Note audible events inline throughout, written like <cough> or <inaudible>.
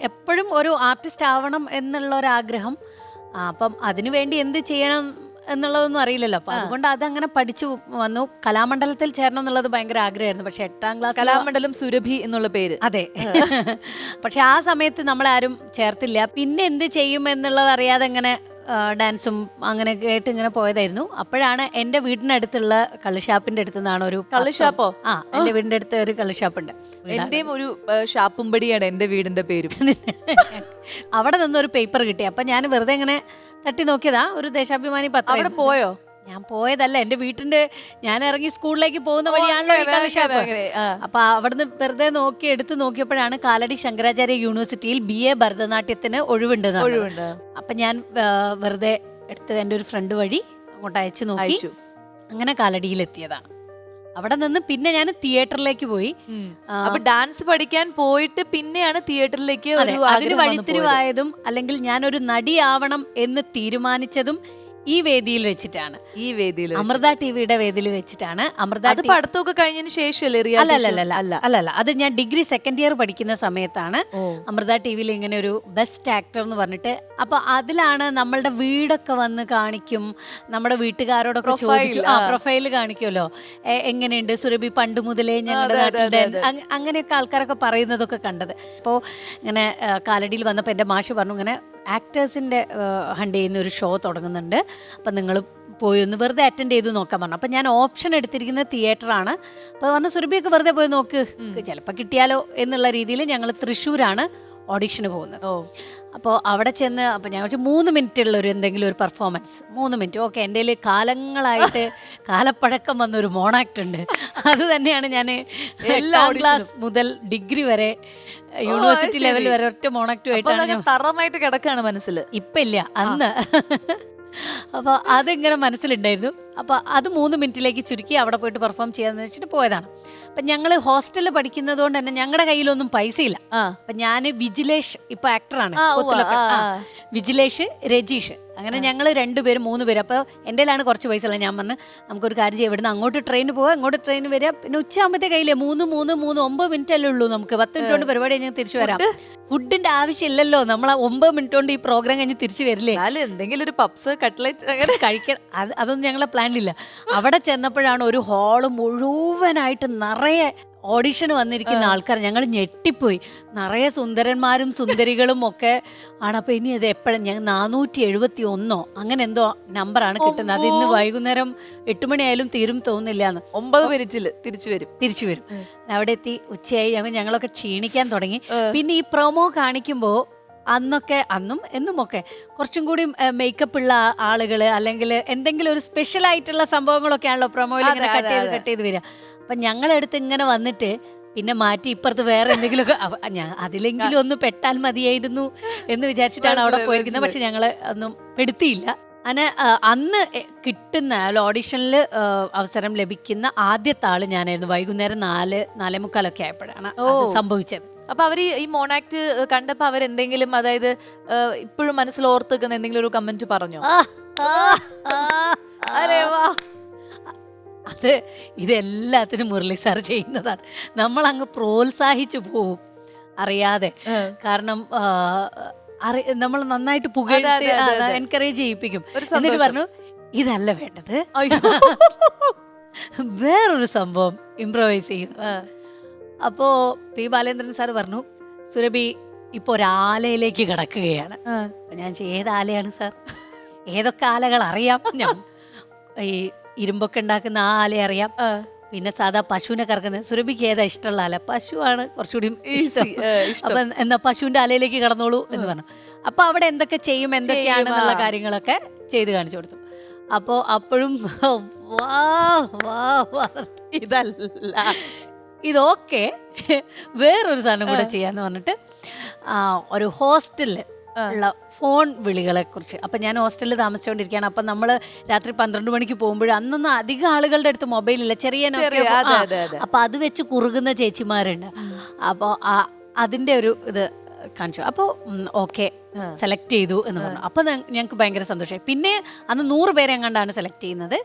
എപ്പോഴും ഒരു ആർട്ടിസ്റ്റ് ആവണം എന്നുള്ള ഒരു ആഗ്രഹം. അപ്പം അതിനു വേണ്ടി എന്ത് ചെയ്യണം എന്നുള്ളതൊന്നും അറിയില്ലല്ലോ. അപ്പൊ അതുകൊണ്ട് അതങ്ങനെ പഠിച്ചു വന്നു. കലാമണ്ഡലത്തിൽ ചേരണം എന്നുള്ളത് ഭയങ്കര ആഗ്രഹമായിരുന്നു. പക്ഷെ എട്ടാം ക്ലാസ് കലാമണ്ഡലം സുരഭി എന്നുള്ള പേര്. അതെ. <laughs> പക്ഷെ ആ സമയത്ത് നമ്മളാരും ചേർത്തില്ല. പിന്നെ എന്ത് ചെയ്യും എന്നുള്ളത് അറിയാതെ ഇങ്ങനെ ആ, ഡാൻസും അങ്ങനെ കേട്ട് ഇങ്ങനെ പോയതായിരുന്നു. അപ്പോഴാണ് എന്റെ വീടിനടുത്തുള്ള കള്ളുഷാപ്പിന്റെ അടുത്ത് നിന്നാണ് ഒരു കള്ളുഷാപ്പോ? ആ എന്റെ വീടിന്റെ അടുത്ത് ഒരു കള്ളുഷാപ്പുണ്ട് എന്റെയും ഒരു ഷാപ്പും ഷാപ്പുംപടിയാണ് എന്റെ വീടിന്റെ പേരും. അവിടെ നിന്നൊരു പേപ്പർ കിട്ടി. അപ്പൊ ഞാൻ വെറുതെ ഇങ്ങനെ തട്ടി നോക്കിയതാ. ഒരു ദേശാഭിമാനി പത്രം പോയോ? ഞാൻ പോയതല്ല എന്റെ വീട്ടിന്റെ ഞാൻ ഇറങ്ങി സ്കൂളിലേക്ക് പോകുന്ന വഴിയാണല്ലോ ഈ കള്ളുഷാപ്പ് അപ്പൊ അവിടുന്ന് വെറുതെ നോക്കി എടുത്ത് നോക്കിയപ്പോഴാണ് കാലടി ശങ്കരാചാര്യ യൂണിവേഴ്സിറ്റിയിൽ ബി എ ഭരതനാട്യത്തിന് ഒഴിവുണ്ട് ഒഴിവുണ്ട്. അപ്പൊ ഞാൻ വെറുതെ എടുത്ത് എന്റെ ഒരു ഫ്രണ്ട് വഴി അങ്ങോട്ട് അയച്ചു നോക്കി. അങ്ങനെ കാലടിയിലെത്തിയതാണ് അവിടെ നിന്ന് പിന്നെ ഞാൻ തിയേറ്ററിലേക്ക് പോയി. അപ്പൊ ഡാൻസ് പഠിക്കാൻ പോയിട്ട് പിന്നെയാണ് തിയേറ്ററിലേക്ക് അതിന്. വഴിത്തിരിവായതും അല്ലെങ്കിൽ ഞാൻ ഒരു നടിയാവണം എന്ന് തീരുമാനിച്ചതും ഈ വേദിയിൽ വെച്ചിട്ടാണ്. ഈ വേദിയിൽ അമൃത ടിവിയുടെ വേദിയിൽ വെച്ചിട്ടാണ് അമൃത അത് പഠിത്തമൊക്കെ കഴിഞ്ഞതിന് ശേഷമല്ലേ അല്ല? അല്ല അല്ല അല്ല. അല്ലല്ല അത് ഞാൻ ഡിഗ്രി സെക്കൻഡ് ഇയർ പഠിക്കുന്ന സമയത്താണ് അമൃത ടി വിയിൽ ഇങ്ങനെ ഒരു ബെസ്റ്റ് ആക്ടർ എന്ന് പറഞ്ഞിട്ട്. അപ്പൊ അതിലാണ് നമ്മളുടെ വീടൊക്കെ വന്ന് കാണിക്കും. നമ്മുടെ വീട്ടുകാരോടൊക്കെ ചോദിക്കും. ആ പ്രൊഫൈൽ പ്രൊഫൈൽ കാണിക്കുമല്ലോ. എങ്ങനെയുണ്ട് സുരഭി? പണ്ട് മുതലേ ഞങ്ങളുടെ അങ്ങനെയൊക്കെ ആൾക്കാരൊക്കെ പറയുന്നതൊക്കെ കണ്ടത്. അപ്പോൾ ഇങ്ങനെ കാലടിയിൽ വന്നപ്പോൾ എന്റെ മാഷ് പറഞ്ഞു ഇങ്ങനെ ആക്ടേഴ്സിന്റെ ഹണ്ട് ചെയ്യുന്ന ഒരു ഷോ തുടങ്ങുന്നുണ്ട്. അപ്പം നിങ്ങൾ പോയി ഒന്ന് വെറുതെ അറ്റൻഡ് ചെയ്ത് നോക്കാൻ പറഞ്ഞു. അപ്പം ഞാൻ ഓപ്ഷൻ എടുത്തിരിക്കുന്നത് തിയേറ്ററാണ് അപ്പോൾ പറഞ്ഞു സുരഭിയൊക്കെ വെറുതെ പോയി നോക്ക്. ചിലപ്പോൾ കിട്ടിയാലോ? എന്നുള്ള രീതിയിൽ ഞങ്ങൾ തൃശ്ശൂരാണ്. ഓഡിഷന് പോകുന്നത്. ഓ അപ്പോൾ അവിടെ ചെന്ന് അപ്പോൾ ഞങ്ങൾ മൂന്ന് മിനിറ്റ് ഉള്ള ഒരു എന്തെങ്കിലും ഒരു പെർഫോമൻസ് മൂന്ന് മിനിറ്റ്. ഓക്കെ എന്റെ കയ്യിൽ കാലങ്ങളായിട്ട് <laughs> കാലപ്പഴക്കം വന്ന ഒരു മോണാക്ട് ഉണ്ട്. അത് തന്നെയാണ് ഞാൻ എല്ലാം ക്ലാസ് മുതൽ ഡിഗ്രി വരെ യൂണിവേഴ്സിറ്റി. ലെവൽ വരെ ഒറ്റ മോണാക്ട് മോണാക്റ്റുമായിട്ടാണ് കിടക്കുകയാണ് തറമായിട്ട് മനസ്സിൽ ഇപ്പം ഇല്ല അന്ന്. <laughs> അപ്പോൾ അതിങ്ങനെ മനസ്സിലുണ്ടായിരുന്നു. അപ്പോൾ അത് മൂന്ന് മിനിറ്റിലേക്ക് ചുരുക്കി അവിടെ പോയിട്ട് പെർഫോം ചെയ്യാമെന്ന് വെച്ചിട്ട് പോയതാണ്. അപ്പം ഞങ്ങൾ ഹോസ്റ്റലിൽ പഠിക്കുന്നത് കൊണ്ട് തന്നെ ഞങ്ങളുടെ കയ്യിലൊന്നും പൈസയില്ല. അപ്പം ഞാൻ വിജിലേഷ് ഇപ്പൊ ആക്ടറാണ്. വിജിലേഷ് രജീഷ്. അങ്ങനെ ഞങ്ങൾ രണ്ടുപേരും മൂന്ന് പേര്. അപ്പോൾ എന്റെ കയ്യിലാണ് കുറച്ച് പൈസ ഉള്ളത്. ഞാൻ പറഞ്ഞു നമുക്കൊരു കാര്യം ചെയ്യാം. ഇവിടുന്ന് അങ്ങോട്ട് ട്രെയിൻ പോവാം. അങ്ങോട്ട് ട്രെയിൻ വരിക പിന്നെ ഉച്ചയാകുമ്പോഴത്തെ കയ്യിലേ മൂന്ന് മൂന്ന് മൂന്ന് ഒമ്പത് മിനിറ്റ് അല്ലേ ഉള്ളൂ നമുക്ക്. പത്ത് മിനിറ്റ് കൊണ്ട് പരിപാടി കഴിഞ്ഞ് തിരിച്ചു വരാം. ഫുഡിന്റെ ആവശ്യമില്ലല്ലോ. നമ്മൾ ഒമ്പത് മിനിറ്റ് കൊണ്ട് ഈ പ്രോഗ്രാം കഴിഞ്ഞ് തിരിച്ചു വരില്ലേ? എന്തെങ്കിലും ഒരു പപ്സ് കട്ട്ലറ്റ് അങ്ങനെ കഴിക്കണം. അത് അതൊന്നും ഞങ്ങളെ പ്ലാനിലില്ല അവിടെ ചെന്നപ്പോഴാണ് ഒരു ഹാൾ മുഴുവനായിട്ട് നിറയെ ഓഡിഷന് വന്നിരിക്കുന്ന ആൾക്കാർ. ഞങ്ങൾ ഞെട്ടിപ്പോയി. നിറയെ സുന്ദരന്മാരും സുന്ദരികളും ഒക്കെ ആണ്. അപ്പൊ ഇനി അത് എപ്പോഴും? ഞങ്ങൾ നാനൂറ്റി എഴുപത്തി ഒന്നോ അങ്ങനെ എന്തോ നമ്പറാണ് കിട്ടുന്നത്. അത് ഇന്ന് വൈകുന്നേരം എട്ട് മണിയായാലും തീരും തോന്നുന്നില്ല എന്ന്. ഒമ്പത് മിനിറ്റിൽ തിരിച്ചു വരും. തിരിച്ചു വരും. അവിടെ എത്തി ഉച്ചയായി. ഞങ്ങൾ ഞങ്ങളൊക്കെ ക്ഷീണിക്കാൻ തുടങ്ങി. പിന്നെ ഈ പ്രൊമോ കാണിക്കുമ്പോൾ അന്നൊക്കെ അന്നും എന്നുമൊക്കെ. കുറച്ചും കൂടി മേക്കപ്പ് ഉള്ള ആളുകൾ അല്ലെങ്കിൽ എന്തെങ്കിലും ഒരു സ്പെഷ്യൽ ആയിട്ടുള്ള സംഭവങ്ങളൊക്കെ ആണല്ലോ പ്രൊമോയിൽ ഇങ്ങനെ കട്ട് ചെയ്ത്. കട്ട് ചെയ്ത് വരിക. അപ്പം ഞങ്ങളെടുത്ത് ഇങ്ങനെ വന്നിട്ട് പിന്നെ മാറ്റി ഇപ്പുറത്ത് വേറെ എന്തെങ്കിലുമൊക്കെ ഞാൻ അതിലെങ്കിലും ഒന്ന് പെട്ടാൽ മതിയായിരുന്നു എന്ന് വിചാരിച്ചിട്ടാണ് അവിടെ പോയിരിക്കുന്നത്. പക്ഷെ ഞങ്ങൾ ഒന്നും പെടുത്തിയില്ല. അങ്ങനെ അന്ന് കിട്ടുന്ന ഓഡീഷനിൽ അവസരം ലഭിക്കുന്ന ആദ്യത്തെ ആൾ ഞാനായിരുന്നു. വൈകുന്നേരം നാല് നാലേ മുക്കാലൊക്കെ ആയപ്പോഴാണ്. സംഭവിച്ചത്. അപ്പൊ അവർ ഈ മോണാക്ട് കണ്ടപ്പോ അവരെന്തെങ്കിലും അതായത് ഇപ്പോഴും മനസ്സിൽ ഓർത്തുക്കുന്ന എന്തെങ്കിലും ഒരു കമന്റ് പറഞ്ഞോ? അരേ വാ. അത് ഇതെല്ലാത്തിനും മുരളി സാർ ചെയ്യുന്നതാണ്. നമ്മൾ അങ്ങ് പ്രോത്സാഹിച്ചു പോവും അറിയാതെ. കാരണം അറി നമ്മൾ നന്നായിട്ട് പുകഴ്ത്തി. എൻകറേജ് ചെയ്യിപ്പിക്കും. എന്നിട്ട്. പറഞ്ഞു ഇതല്ല വേണ്ടത്. <laughs> വേറൊരു സംഭവം ഇംപ്രവൈസ് ചെയ്യുന്നു. അപ്പോ പി ബാലേന്ദ്രൻ സാർ പറഞ്ഞു സുരഭി ഇപ്പൊ ഒരാലയിലേക്ക് കിടക്കുകയാണ്. ഞാൻ ഏത് ആലയാണ് സാർ? ഏതൊക്കെ ആലകൾ അറിയാം? ഞാൻ ഈ ഇരുമ്പൊക്കെ ഉണ്ടാക്കുന്ന ആ ആല അറിയാം. പിന്നെ സാധാ പശുവിനെ കറക്കുന്നത്. സുരഭിക്ക് ഏതാ ഇഷ്ടമുള്ള ആല? പശുവാണ് കുറച്ചുകൂടി ഇഷ്ടം. അപ്പൊ എന്നാ പശുവിന്റെ ആലയിലേക്ക് കടന്നോളൂ എന്ന് പറഞ്ഞു. അപ്പൊ അവിടെ എന്തൊക്കെ ചെയ്യും എന്തൊക്കെയാണ് എന്നുള്ള കാര്യങ്ങളൊക്കെ ചെയ്ത് കാണിച്ചു കൊടുത്തു. അപ്പോ അപ്പോഴും വാ വാ. ഇതല്ല. ഇതൊക്കെ വേറൊരു സാധനം കൂടെ ചെയ്യാന്ന് പറഞ്ഞിട്ട് ഒരു ഹോസ്റ്റലിൽ ഉള്ള ഫോൺ വിളികളെ കുറിച്ച്. അപ്പൊ ഞാൻ ഹോസ്റ്റലിൽ താമസിച്ചുകൊണ്ടിരിക്കുകയാണ് അപ്പൊ നമ്മൾ രാത്രി പന്ത്രണ്ട് മണിക്ക് പോകുമ്പോൾ അന്നൊന്നും അധികം ആളുകളുടെ അടുത്ത് മൊബൈൽ ഇല്ല. ചെറിയ. അപ്പൊ അത് വെച്ച് കുറുകുന്ന ചേച്ചിമാരുണ്ട്. അപ്പോൾ അതിന്റെ ഒരു ഇത് കാണിച്ചു. അപ്പോൾ ഓക്കെ. സെലക്ട് ചെയ്തു എന്ന് പറഞ്ഞു. അപ്പോൾ ഞങ്ങൾക്ക് ഭയങ്കര സന്തോഷമായി. പിന്നെ അന്ന് നൂറ് പേരെ എങ്ങാണ്ടാണ് സെലക്ട് ചെയ്യുന്നത്.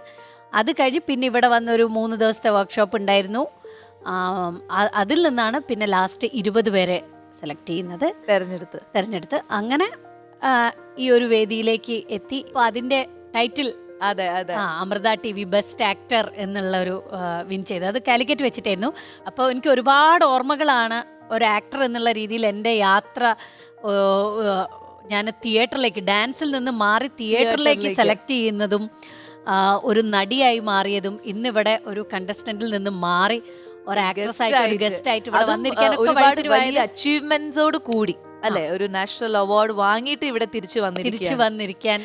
അത് കഴിഞ്ഞ് പിന്നെ ഇവിടെ വന്നൊരു മൂന്ന് ദിവസത്തെ വർക്ക്ഷോപ്പ് ഉണ്ടായിരുന്നു. അതിൽ നിന്നാണ് പിന്നെ ലാസ്റ്റ് ഇരുപത് പേരെ സെലക്ട് ചെയ്യുന്നത്. തെരഞ്ഞെടുത്ത്. തെരഞ്ഞെടുത്ത്. അങ്ങനെ ഈ ഒരു വേദിയിലേക്ക് എത്തി. അപ്പോൾ അതിന്റെ ടൈറ്റിൽ അതെ അതെ. Amrita T V best actor എന്നുള്ള ഒരു വിൻ ചെയ്തത് അത് കാലിക്കറ്റ് വെച്ചിട്ടായിരുന്നു. അപ്പോൾ എനിക്ക് ഒരുപാട് ഓർമ്മകളാണ് ഒരു ആക്ടർ എന്നുള്ള രീതിയിൽ എന്റെ യാത്ര ഞാൻ തിയേറ്ററിലേക്ക് ഡാൻസിൽ നിന്ന് മാറി തിയേറ്ററിലേക്ക് തിയേറ്ററിലേക്ക്. സെലക്ട് ചെയ്യുന്നതും ഒരു നടിയായി മാറിയതും ഇന്നിവിടെ ഒരു കണ്ടസ്റ്റന്റിൽ നിന്ന് മാറി ഒരു ആക്ട്രസ് ആയിട്ട് ഗസ്റ്റ് ആയിട്ട്. ഇവിടെ അതും, ആ, വന്നിരിക്കാനൊക്കെ ഒരുപാട് വഴിത്തിരിവായത് വലിയ അച്ചീവ്മെന്റ്സോട് കൂടി അല്ലെ? ഒരു നാഷണൽ അവാർഡ് വാങ്ങിയിട്ട് ഇവിടെ തിരിച്ചു തിരിച്ചു വന്നിരിക്കാൻ.